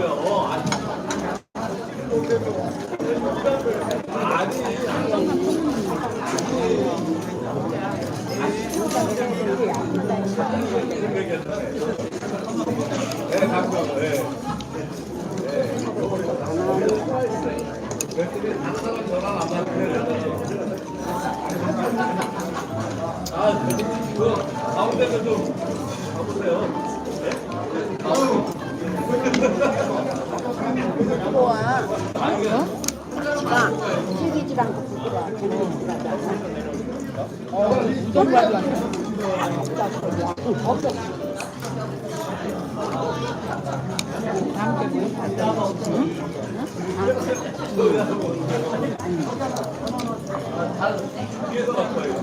아,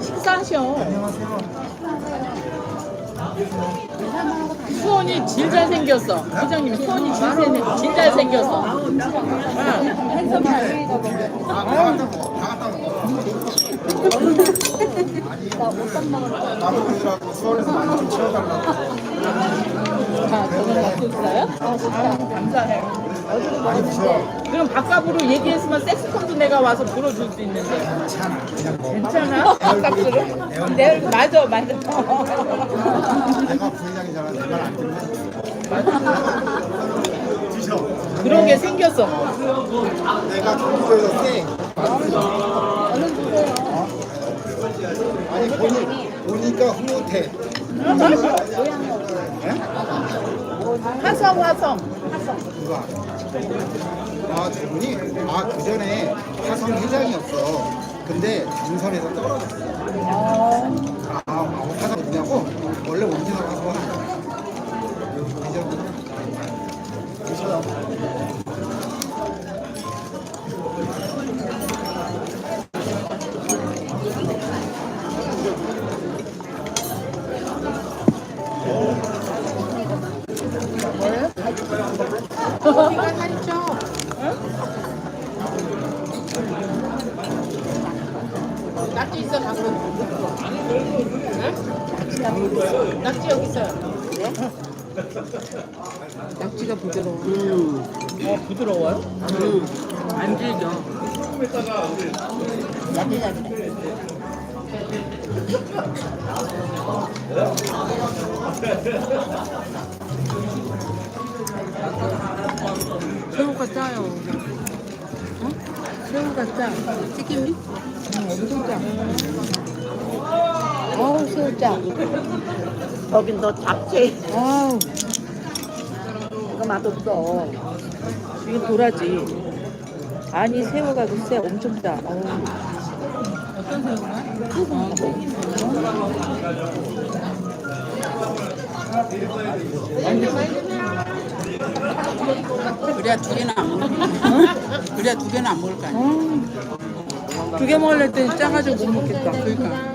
식사하셔. 수원이 질 잘생겼어. 회장님 수원이 질, 잘- 질 잘생겼어. 남편이라고 서울에서 많이 좀 치워달라고. 자, 저는 갖고 있어요? 아, 감사해. 많이 치워. 그럼 밥값으로 얘기했으면 색스폰도 내가 와서 불어줄 수 있는데. 괜찮아. 그냥 뭐. 괜찮아? 밥값으로? 내 얼굴 맞아, 맞아. 내가 부회장이잖아. 내말안 듣네. 드셔. 그러게 생겼어. 내가 경주에서 세. 아니 보니 보니까 흐뭇해. 화성, 화성. 누가? 아 저분이 아 그 전에 화성 회장이었어. 근데 인선에서 떨어졌어. 아, 아 화성 누냐고? 원래 원진아 화성 아니야. 회 낙지 있어, 갖고. 응? 낙지 여기 있어요. 낙지가 부드러워. 어, 부드러워요? 안 질겨. 새우가 짜요. 어? 새우가 짜. 튀김이? 응, 엄청 짜. 어우, 새우 짜. 거긴 너 잡채. 아우, 이거 맛없어. 이게 도라지. 아니, 새우가 글쎄 엄청 짜. 어우. 어떤 새우가? 그래야 두 개는 안 먹을 거 그래야 두 개는 안 먹을 거 아니야. 두 개 먹으려 했더니 짜가지고 못 먹겠다. 그러니까.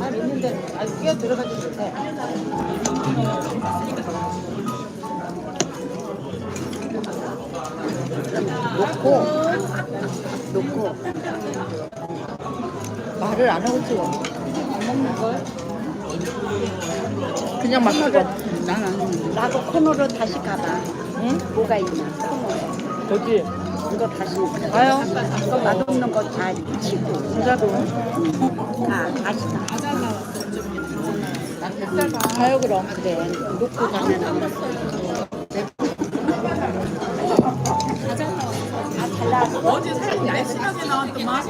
아, 있는데, 아, 끼어 들어가지 못해. 놓고, 놓고. 말을 안 하고 찍어. 그냥 막 찍어. 먹는데. 나도 코너로 다시 가봐. 응? 뭐가 있나? 코너. 저기, 이거 다시. 이거 맛없는 거다 지고. 부자도. 다, 다시 가. 가요, 그럼. 그래. 놓고 가면. 아, 잘 나왔어. 어제 사진 날씬하게 나왔더만.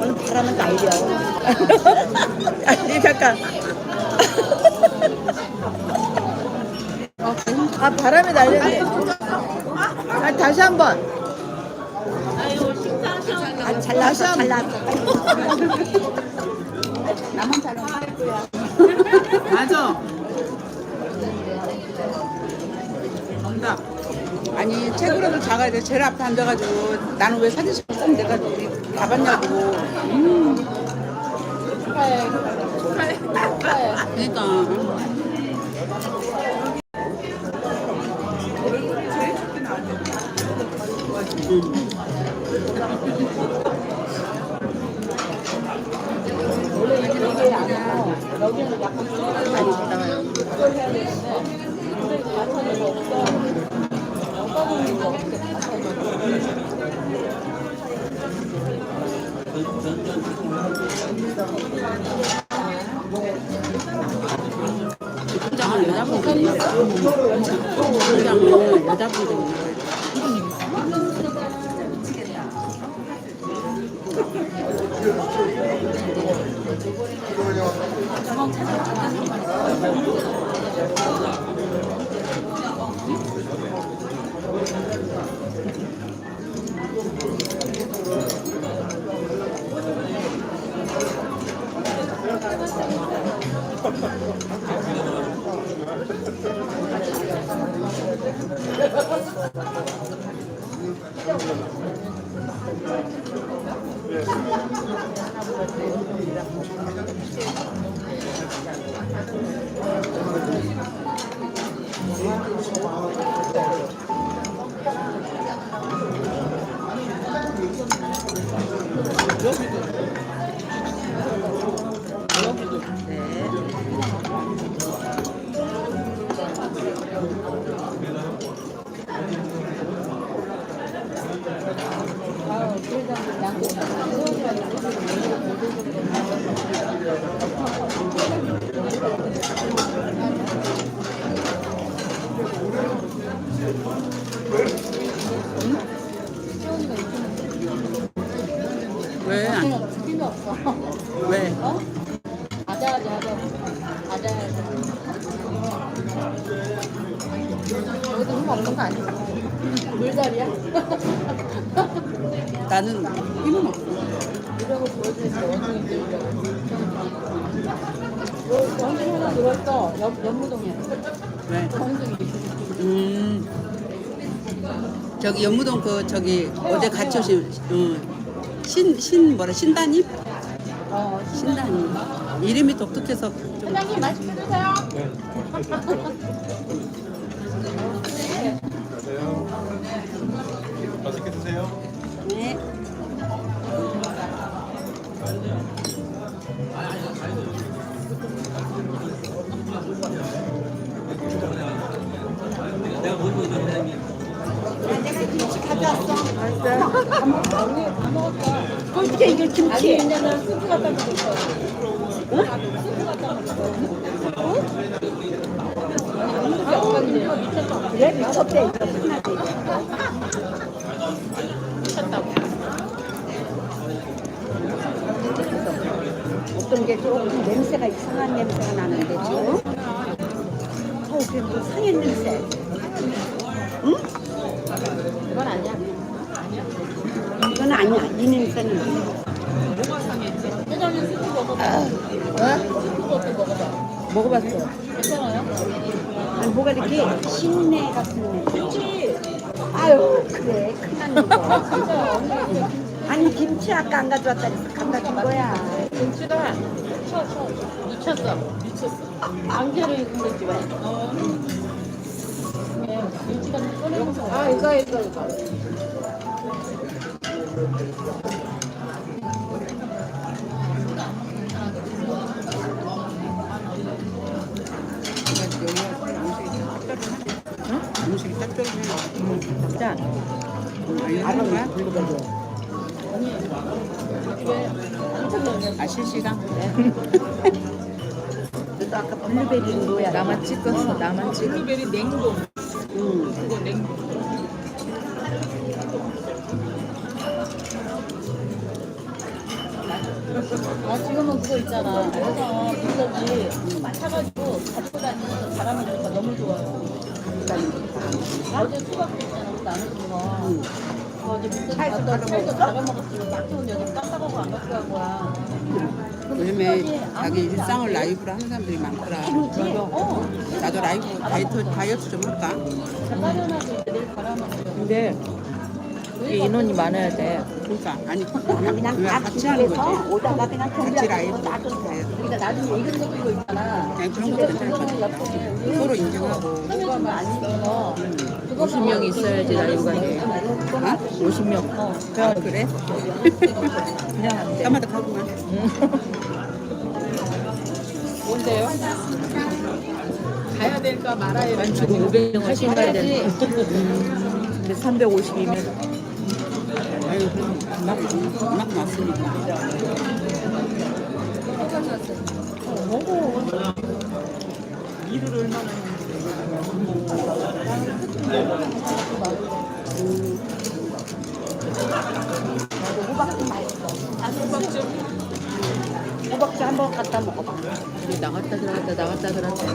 오늘 바람은 날려. 아니, 잠깐. 아 바람에 날렸네. 아 다시 한 번. 아, 잘 다시 한 번. 나만 잘 나와. 맞아. 정답. 아니 책으로도 작아야 돼. 제일 앞에 앉아가지고 나는 왜 사진 찍고 내가 다 봤냐고 음. 축하해. 축하해. 그니까 원래 저기 연무동 그 저기 어제 같이 오신 어, 신, 신 뭐라 신다님? 어, 신다님. 이름이 독특해서 좀 사장님 맛있게 드세요. 맛있게 드세요. 네. 어떻게 이걸 아니 김치? 왜냐면 수프 갖다 먹었어. 수프 갖다 먹었어. 그래 미쳤대 이거 하나도 미쳤다고. 어떤 게 조금 냄새가 이상한 냄새가 나는데 지금 어우 그게 뭐 상해 냄새 이건 아니야. 이건 아니야 이 냄새는 먹어봐. 먹어봐. 먹어봤어 괜찮아요? 아니 뭐가 이렇게 신내 같은 냄새 아유 그래 큰일 났네 진짜 언니 아니 김치 아까 안 가져왔다 갖다 준 거야 김치가 미쳤어. 미쳤어. 미쳤어. 안개를 입은 왜? 어. 김치가 꺼내면서. 아 이거 이거 이거. 아 실시간? 블루베리는 뭐야 나만 찍었어. 나만 찍어. 블루베리 냉동. 응. 그거 냉동. 있잖아. 그래서 분석이 맡아가지고 가지고 다니면서 바람을 주니까 너무 좋아요. 어제 수박도 있잖아. 거. 그거 어제 무슨 차에서 차에서 갈아 먹었지. 막 좋은 여기 깜빡하고 안 갖고 간 거야. 요즘에 자기 일상을 라이브로 하는 사람들이 많더라. 어. 나도 라이브 다이어트, 다이어트 좀 할까? 근데 인원이 많아야 돼. 그러니까 아니 그냥 그냥 다 같이 하는 집에서 거지. 오다가 그냥 같이 라이브 놔둬도 돼. 그러니까 나중에 이런 것도 이거 있잖아. 그냥 그런 것도 괜찮을 것 같아. 서로 인정하고. 그거만 안 있어서. 50명 있어야지 라이브가 돼. 어? 50명. 어, 아, 그래? 그냥 안 돼. 까마득 하구만. 뭔데요? 가야 될까 말아야 될까. 난 지금 500명 하신 가야 되는데. 근데 350이면 아유, 그래도 그만큼, 그만큼 왔으니까. 호박도 맛있어. 한번 갖다 먹어봐. 나갔다 들어갔다 나갔다 들어갔다.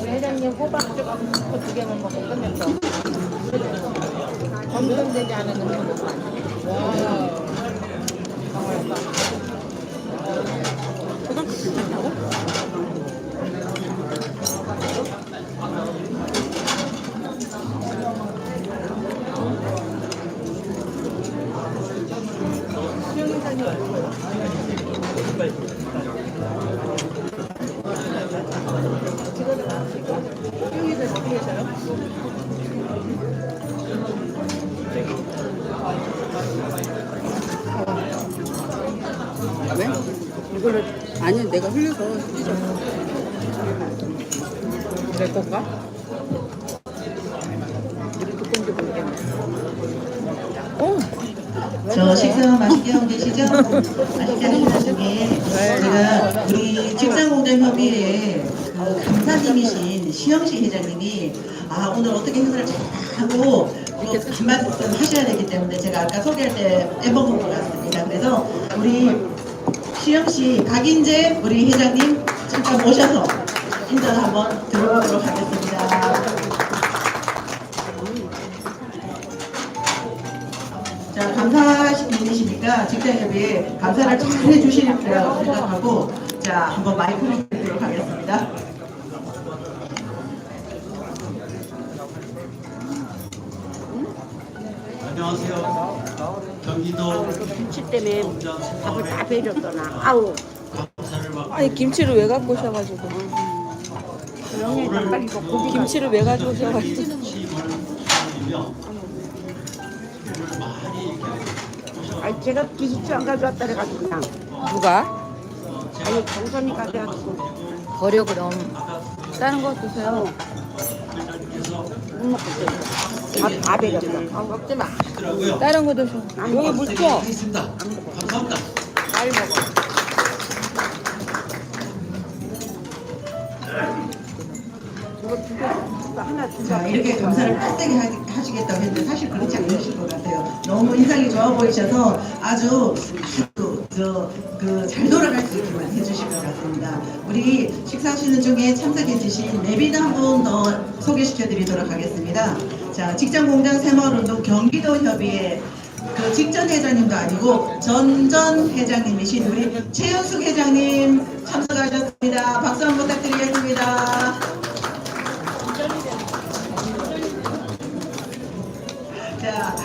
우리 회장님 호박 조금 두 개만 먹고 끝냈 어. 검증되지 않은 음 이거를 아니 내가 흘려서 찢었어. 내 건가? 저 식사 맛있게 하고 계시죠? 맛있게 하는 중에 제가 우리 직장공정협의회 그 감사님이신 시영식 회장님이 아 오늘 어떻게 행사를 잘 하고 또한 말씀 하셔야 되기 때문에 제가 아까 소개할 때 빼먹은 것 같습니다. 그래서 우리 시영씨 각인제 우리 회장님 잠깐 모셔서 인사 한번 들어보도록 하겠습니다. 자, 감사님이시니까 직장협의회 감사를 잘 해주실 거라고 생각하고 자, 한번 마이크를 드리도록 하겠습니다. 안녕하세요. 경기도 김치 때문에 밥을 다 배렸더나. 아우. 아니 김치를 왜 갖고 오셔가지고. 영양이 닭다리고 고기가 김치를 왜 가지고 오셔가지고. 아니 제가 기식주 안 가져왔다 그래가지고 그냥 누가? 아니 정선이 가져가지고 버려 그럼. 다른 거 드세요. 못 먹고 밥 다 배렸어. 아 먹지 마. 있더라고요. 다른 거 드셔. 여기 물 줘. 하겠습니다. 감사합니다. 잘 먹어. 하나 두 자, 이렇게 감사를 빡세게 하- 하시겠다고 했는데 사실 그렇지 않으실 것 같아요. 너무 인상이 좋아 보이셔서 아주 아주 저그 잘 돌아갈 수 있게만 해주실 것 같습니다. 우리 식사하시는 중에 참석해 주신 내비도 한 분 더 소개시켜 드리도록 하겠습니다. 자, 직장공장 새마을운동 경기도 협의회 그 직전 회장님도 아니고 전전 회장님이신 우리 최현숙 회장님 참석하셨습니다. 박수 한번 부탁드리겠습니다. 자,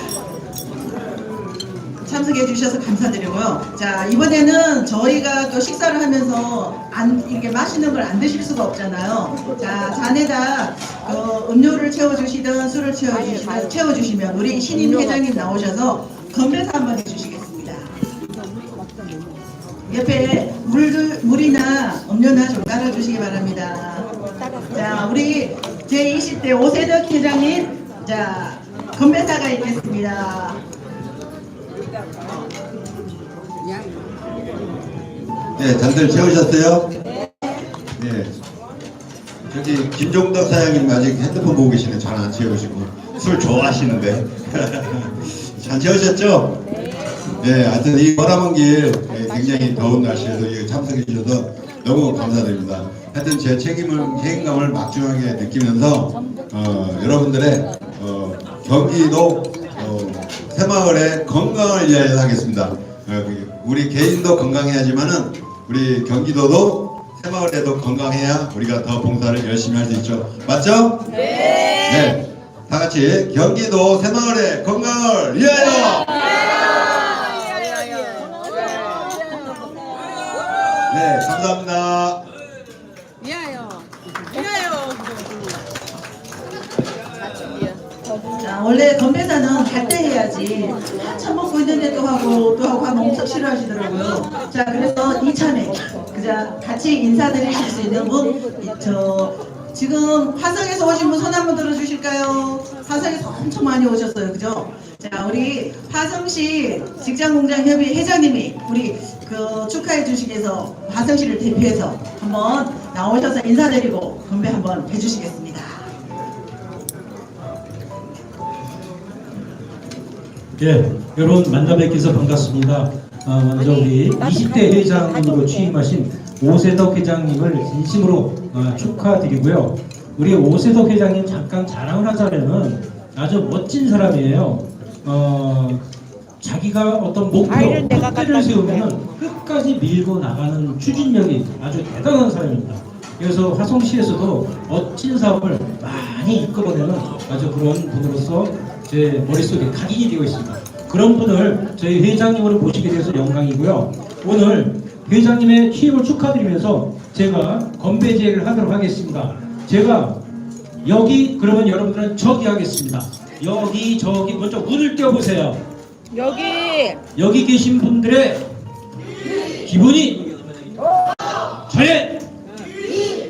참석해 주셔서 감사드리고요. 자, 이번에는 저희가 또 식사를 하면서 안, 이렇게 맛있는 걸 안 드실 수가 없잖아요. 자, 잔에다 그 음료를 채워주시든 술을 채워주시든 채워주시면 우리 신임 회장님 나오셔서 건배사 한번 해주시겠습니다. 옆에 물, 물이나 음료나 좀 따라주시기 바랍니다. 자, 우리 제20대 오세덕 회장님, 자, 건배사가 있겠습니다. 네, 잔들 채우셨어요? 네. 저기 김종덕 사장님 아직 핸드폰 보고 계시네. 잘 안 채우시고 술 좋아하시는데. 잘 채우셨죠? 네. 하여튼 이 머나먼 길 예, 굉장히 더운 날씨에도 참석해 주셔서 너무 감사드립니다. 하여튼 제 책임을 책임감을 막중하게 느끼면서 어, 여러분들의 어, 경기도 어, 새마을의 건강을 위하여 하겠습니다. 어, 그 우리 개인도 건강해야지만은 우리 경기도도 새마을에도 건강해야 우리가 더 봉사를 열심히 할 수 있죠. 맞죠? 네. 네. 다 같이 경기도 새마을의 건강을 위하여. 네, 감사합니다. 미아요. 자, 원래 건배사는 갈 때 해야지. 한참 먹고 있는데 또 하고 또 하고 하면 엄청 싫어하시더라고요. 자, 그래서 이참에 그자 같이 인사드리실 수 있는 분, 이- 저 지금 화성에서 오신 분 손 한번 들어주실까요? 화성에서 엄청 많이 오셨어요, 그죠? 자, 우리 화성시 직장공장협의 회장님이 우리 그 축하해 주시기 위해서 화성시를 대표해서 한번 나오셔서 인사드리고 건배 한번 해주시겠습니다. 예, 여러분 만나 뵙게서 반갑습니다. 아, 먼저 우리 20대 회장으로 취임하신 오세덕 회장님을 진심으로 아, 축하드리고요. 우리 오세덕 회장님 잠깐 자랑을 하자면은 아주 멋진 사람이에요. 어, 자기가 어떤 목표, 목표를 갖다 세우면은 끝까지 밀고 나가는 추진력이 아주 대단한 사람입니다. 그래서 화성시에서도 멋진 사업을 많이 이끌어내는 아주 그런 분으로서 제 머릿속에 각인이 되어 있습니다. 그런 분을 저희 회장님으로 모시게 돼서 영광이고요. 오늘 회장님의 취임을 축하드리면서 제가 건배제를 하도록 하겠습니다. 제가 여기 그러면 여러분들은 저기 하겠습니다. 여기 저기 먼저 운을 띄워보세요. 여기 여기 계신 분들의 기분이 저의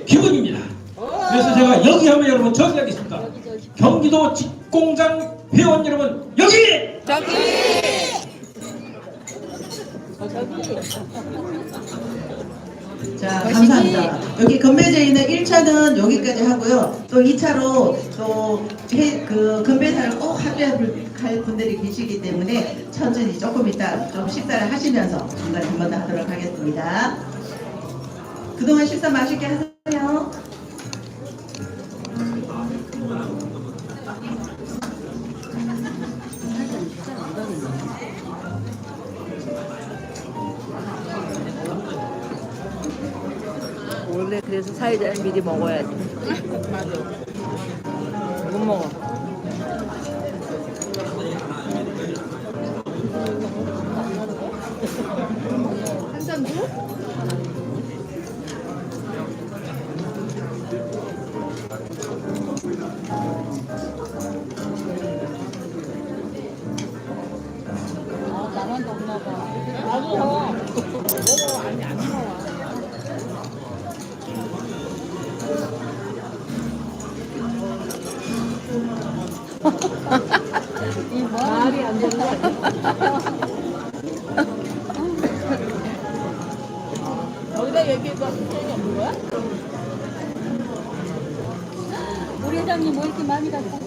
기분입니다. 그래서 제가 여기 하면 여러분 저기 하겠습니다. 경기도 직공장 회원 여러분 여기! 저기 자, 감사합니다. 여기 건배제의는 1차는 여기까지 하고요. 또 2차로 또그 건배사를 꼭 하셔야 할 분들이 계시기 때문에 천천히 조금 이따 좀 식사를 하시면서 중간에 한번더 하도록 하겠습니다. 그동안 식사 맛있게 하세요. 그래서 사이다를 미리 먹어야지. 못 먹어. 아, 나만 덥나 봐. 나도 회장님 뭐 이렇게 많이 갖고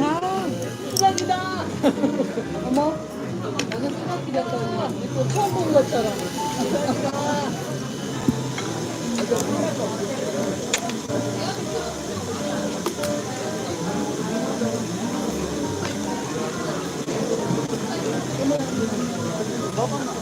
와 수박이다 어머 오늘 수박 또 처음 본 것처럼 여기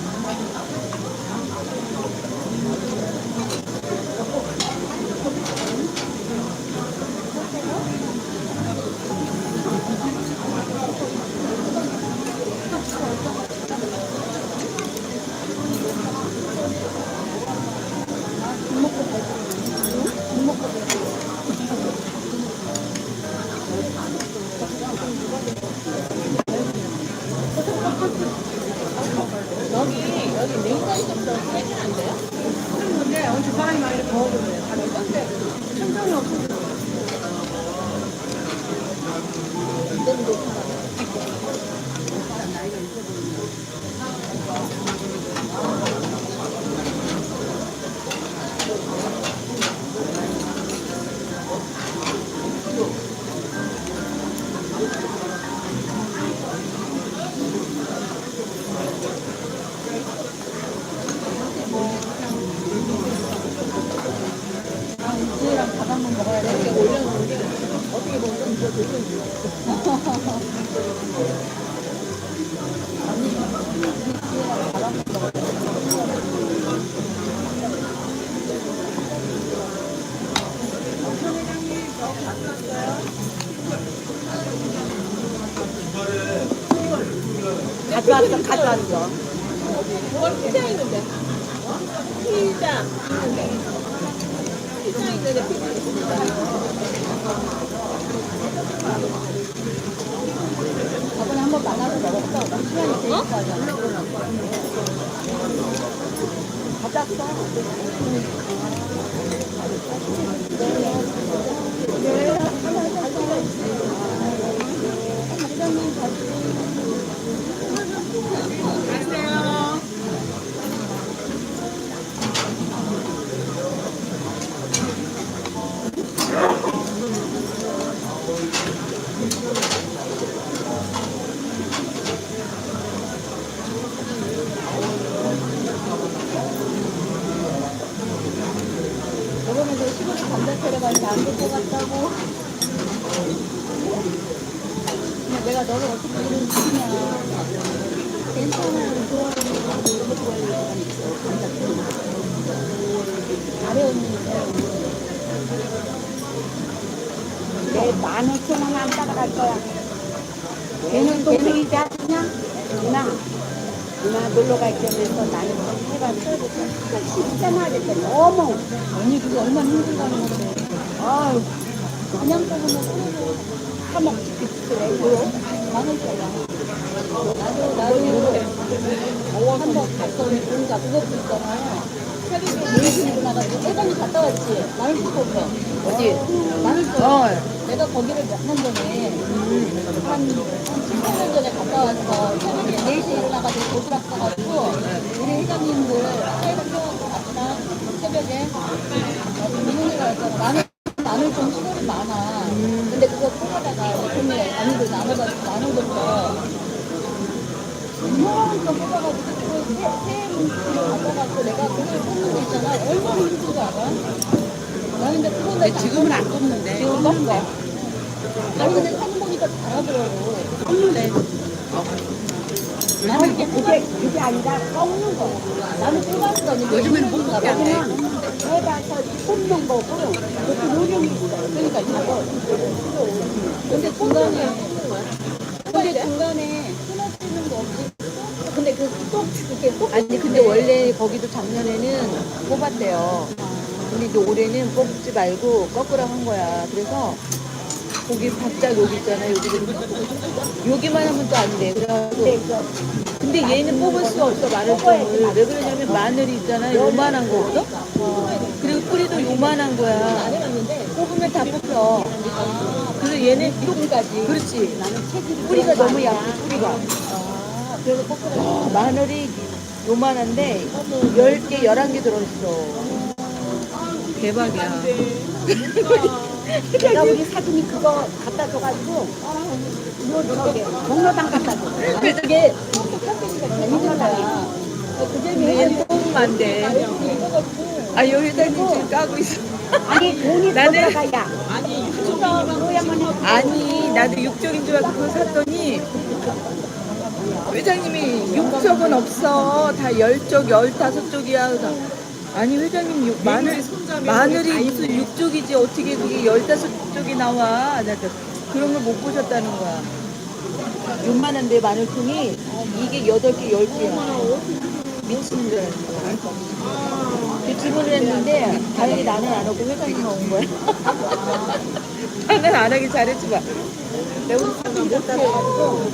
doing you. 오천 원안 따라갈 거야. 걔는 걔는 그냥 누나 누나 놀러 갈 겸해서 나는 좀 해봤어. 진짜 그랬더니 어머 언니 그게 얼마나 힘들다는 건데. 아유 그냥 뽑으면 사먹지 그래 뭐 많을 거야. 나도, 나도 한번 갔더니 보니까 그것도 있잖아. 새 벽에 4시에 일어나가지고 회장님 갔다 왔지? 마늘 없어. 어디? 마늘 수 어. 내가 거기를 몇 년 전에 한 10년 전에 갔다 왔어. 새벽에 4시에 일어나가지고 도시락 사가지고 우리 회장님들 새벽에 갔다 새벽에 민원이가 왔잖아. 마늘 마늘 좀 시골이 많아. 근데 그거 뽑아다가 동네 언니들 나눠가지고 나눠줬어. 이만큼 뽑아가지고 그걸 세, 세 문치를 가져가지고 내가 그걸 뽑는 거 있잖아. 얼마나 힘든 줄 알아? 나는 근데 그거 근데 지금은 안 뽑는데. 지금 뽑는 아니 근데 사진 보니까 잘하더라고. 뽑는데. 나는 이게 그게 그게 아니라 꺾는 거야. 나는 뽑았더니 요즘에는 못 뽑게 안 돼. 해봐서 뽑는 거고 그것도 요령이 있어. 그러니까 이거. 근데 중간에 근데 중간에 끊어지는 거 없지? 근데 그 또 이렇게 또 아니 근데 원래 거기도 작년에는 뽑았대요. 근데 이제 올해는 뽑지 말고 거꾸로 한 거야. 그래서 거기 바짝 여기 있잖아. 여기 여기만 하면 또 안 돼. 그래가지고 근데 얘는 뽑을 수가 없어 마늘종을. 왜 그러냐면 마늘이 있잖아. 요만한 거 없어? 그리고 뿌리도 요만한 거야. 뽑으면 다 뽑혀. 그래서 얘는 이렇게까지. 그렇지. 뿌리가 너무 약해 뿌리가. 와, 마늘이 요만한데 10개, 11개 들어있어. 대박이야. 내가 우리 사진이 그거 갖다 줘가지고 요 저기 경로당 갖다 줘. 그 재미에 얘는 뽑으면 안 돼. 아, 여 회장님 지금 까고 있어. 아니 돈이 더 나는- 들어가야. 그래야만 해. 아니, 나도 육적인 줄 알고 그거 샀더니 회장님이 육적은 없어. 다 열쪽, 열다섯 쪽이야. 아니, 회장님 육, 마늘, 마늘이 무슨 육쪽이지. 어떻게 그게 열다섯 쪽이 나와. 나또 그런 걸 못 보셨다는 거야. 요만한데 마늘통이 이게 여덟 개, 열 개야. 미치는 줄 알았어. 그 주문을 했는데 다행히 나는 안 오고 회장님만 온 거야. 나는 안 하길 잘했지만. 매운탕은 못 따라가지고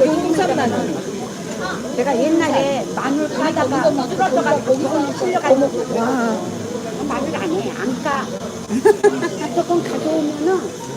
이게 삼만 원. 내가 옛날에 마늘 가다가 뚫어져가지고 거기서 실려가지고 아, 마늘 안 해, 안 까. 조금 가져오면은